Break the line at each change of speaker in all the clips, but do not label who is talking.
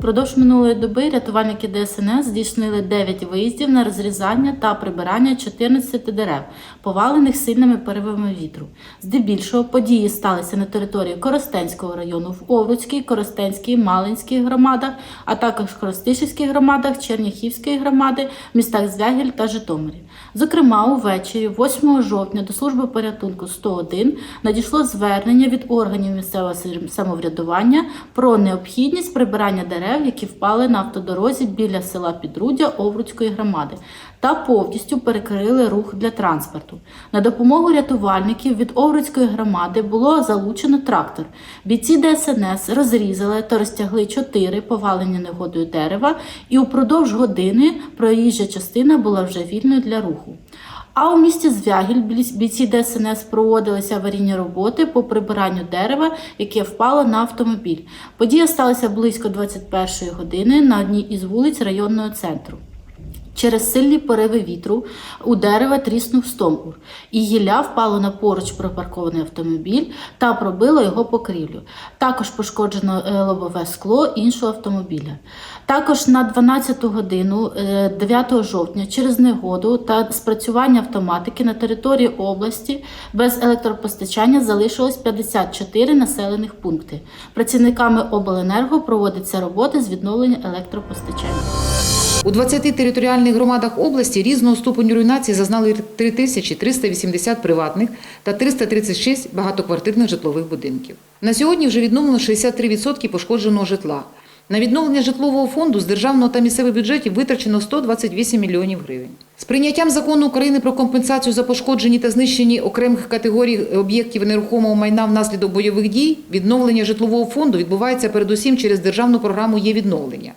Продовж минулої доби рятувальники ДСНС здійснили 9 виїздів на розрізання та прибирання 14 дерев, повалених сильними поривами вітру. Здебільшого події сталися на території Коростенського району в Овруцькій, Коростенській, Малинській громадах, а також Коростишівській громадах, Черняхівської громади, містах Звягіль та Житомирі. Зокрема, увечері, 8 жовтня, до служби порятунку 101 надійшло звернення від органів місцевого самоврядування про необхідність прибирання дерев, які впали на автодорозі біля села Підруддя Овруцької громади, та повністю перекрили рух для транспорту. На допомогу рятувальників від Овруцької громади було залучено трактор. Бійці ДСНС розрізали та розтягли чотири повалені негодою дерева, і упродовж години проїжджа частина була вже вільною для руху. А у місті Звягіль бійці- ДСНС проводилися аварійні роботи по прибиранню дерева, яке впало на автомобіль. Подія сталася близько 21 години на одній із вулиць районного центру. Через сильні пориви вітру у дерева тріснув стовбур, і гілля впало на поруч припаркований автомобіль та пробило його покрівлю. Також пошкоджено е, лобове скло іншого автомобіля. Також на 12 годину е, 9 жовтня через негоду та спрацювання автоматики на території області без електропостачання залишилось 54 населених пункти. Працівниками обленерго проводиться роботи з відновлення електропостачання.
У 20 територіальних громадах області різного ступеню руйнації зазнали 3380 приватних та 336 багатоквартирних житлових будинків. На сьогодні вже відновлено 63% пошкодженого житла. На відновлення житлового фонду з державного та місцевих бюджетів витрачено 128 мільйонів гривень. З прийняттям закону України про компенсацію за пошкоджені та знищені окремих категорій об'єктів нерухомого майна внаслідок бойових дій відновлення житлового фонду відбувається передусім через державну програму є відновлення.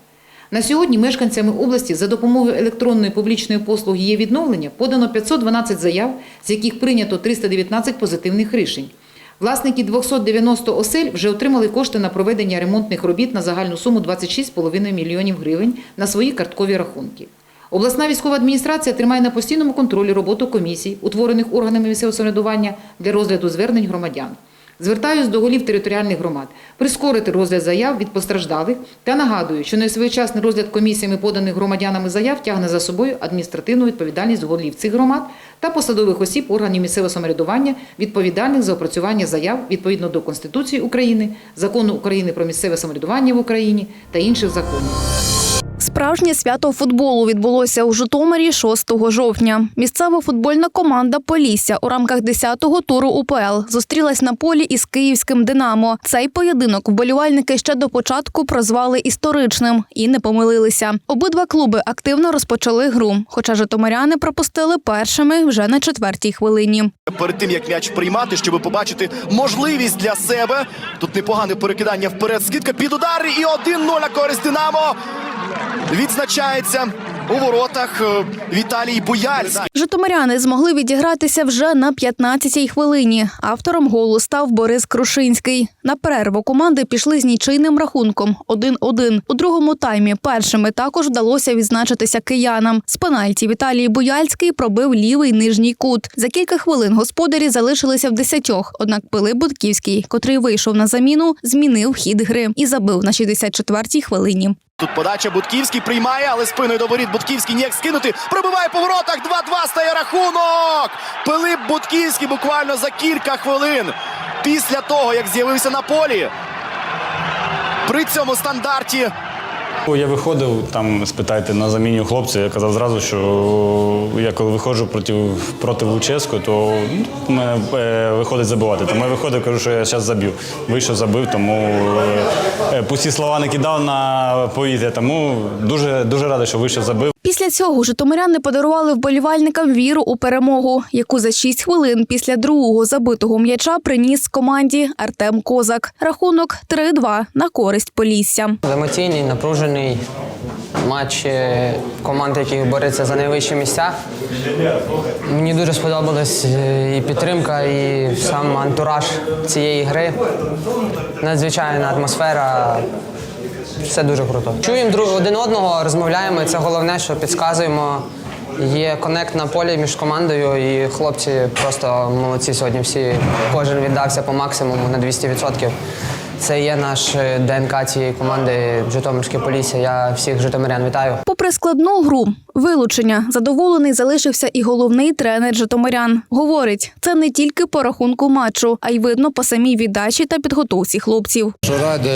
На сьогодні мешканцями області за допомогою електронної публічної послуги є відновлення подано 512 заяв, з яких прийнято 319 позитивних рішень. Власники 290 осель вже отримали кошти на проведення ремонтних робіт на загальну суму 26,5 мільйонів гривень на свої карткові рахунки. Обласна військова адміністрація тримає на постійному контролі роботу комісій, утворених органами місцевого самоврядування для розгляду звернень громадян. Звертаюсь до голів територіальних громад прискорити розгляд заяв від постраждалих та нагадую, що несвоєчасний розгляд комісіями поданих громадянами заяв тягне за собою адміністративну відповідальність голів цих громад та посадових осіб органів місцевого самоврядування, відповідальних за опрацювання заяв відповідно до Конституції України, Закону України про місцеве самоврядування в Україні та інших законів.
Справжнє свято футболу відбулося у Житомирі 6 жовтня. Місцева футбольна команда Полісся у рамках 10-го туру УПЛ зустрілась на полі із київським Динамо. Цей поєдинок вболівальники ще до початку прозвали історичним і не помилилися. Обидва клуби активно розпочали гру, хоча житомиряни пропустили першими вже на четвертій хвилині.
перед тим як м'яч приймати, щоб побачити можливість для себе. Тут непогане перекидання вперед. Скидка під удар і 1-0 на користь Динамо. Відзначається у воротах е, Віталій Буяльський.
Житомиряни змогли відігратися вже на 15-й хвилині. Автором голу став Борис Крушинський. На перерву команди пішли з нічийним рахунком 1-1. У другому таймі першими також вдалося відзначитися киянам. З пенальті Віталій Буяльський пробив лівий нижній кут. За кілька хвилин господарі залишилися в десятьох. Однак Пилип Будківський, котрий вийшов на заміну, змінив хід гри і забив на 64-й хвилині.
Тут подача Бутківський приймає, але спиною до воріт Бутківський ніяк скинути. Пробиває по воротах. 2-2 стає рахунок. Пилип Бутківський буквально за кілька хвилин після того, як з'явився на полі. При цьому стандарті
Я виходив там, спитайте на заміні у хлопця. Я казав зразу, що я коли виходжу проти, проти Луческу, то ну, мене е, виходить забивати. Тому я виходив, кажу, що я зараз заб'ю. Вийшов, забив, тому е, е, пусті слова не кидав на повітря. Тому дуже дуже радий, що вийшов, забив.
Після цього житомиряни подарували вболівальникам віру у перемогу, яку за 6 хвилин після другого забитого м'яча приніс команді Артем Козак. Рахунок 3-2 на користь Полісся.
Емоційний, напружений матч е, команд, які борються за найвищі місця. Мені дуже сподобалась е, і підтримка, і сам антураж цієї гри. Надзвичайна атмосфера. Все дуже круто. Чуємо друг один одного, розмовляємо. і Це головне, що підказуємо. Є конект на полі між командою, і хлопці просто молодці сьогодні. Всі кожен віддався по максимуму на 200%. Це є наш е, ДНК цієї команди Житомирське Полісся. Я всіх житомирян вітаю.
Попри складну гру, вилучення, задоволений залишився і головний тренер Житомирян. Говорить, це не тільки по рахунку матчу, а й видно по самій віддачі та підготовці хлопців.
Що раді,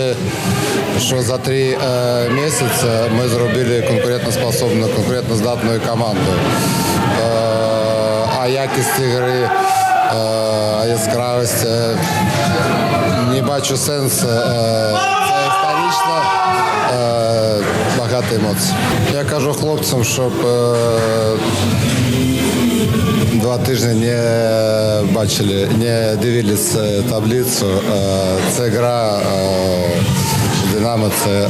що за три е, місяці ми зробили конкурентоспособну, конкурентоздатну команду. Е, а якість гри, е, а яскравість е, не бачу сенсу. Це історично багато емоцій. Я кажу хлопцям, щоб Два тижні не бачили, не дивилися таблицю. Це гра Динамо, це е,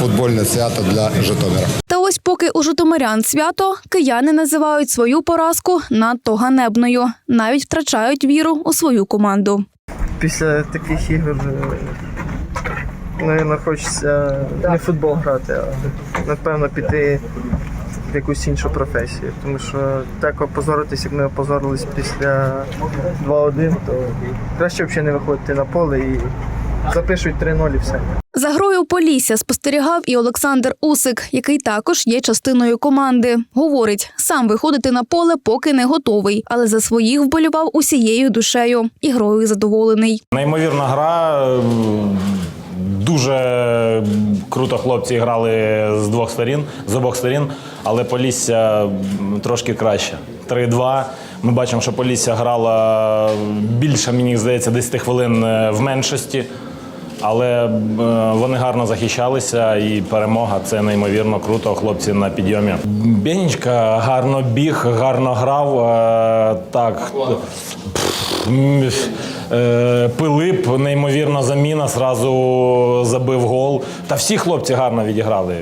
футбольне свято для Житомира.
Та ось поки у житомирян свято, кияни називають свою поразку надто ганебною, навіть втрачають віру у свою команду.
після таких ігор, мабуть, хочеться не футбол грати, а напевно піти в якусь іншу професію. Тому що так опозоритись, як ми опозорились після 2-1, то краще взагалі не виходити на поле і запишуть 3-0 і все.
За грою Полісся спостерігав і Олександр Усик, який також є частиною команди. Говорить, сам виходити на поле поки не готовий, але за своїх вболівав усією душею і грою задоволений.
Неймовірна гра. Дуже круто хлопці грали з двох сторін, з обох сторін, але Полісся трошки краще. 3-2. Ми бачимо, що Полісся грала більше, мені здається, 10 хвилин е, в меншості. Але е, вони гарно захищалися, і перемога це неймовірно круто. Хлопці на підйомі. Бєнічка гарно біг, гарно грав. Е, Так. Е, Пилип, неймовірна заміна, зразу забив гол. Та всі хлопці гарно відіграли.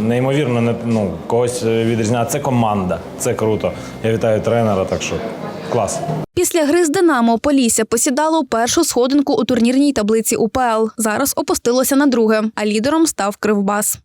Неймовірно, не- ну, когось відрізняє. Це команда, це круто. Я вітаю тренера, так що клас.
Після гри з Динамо Полісся посідало першу сходинку у турнірній таблиці УПЛ. Зараз опустилося на друге, а лідером став Кривбас.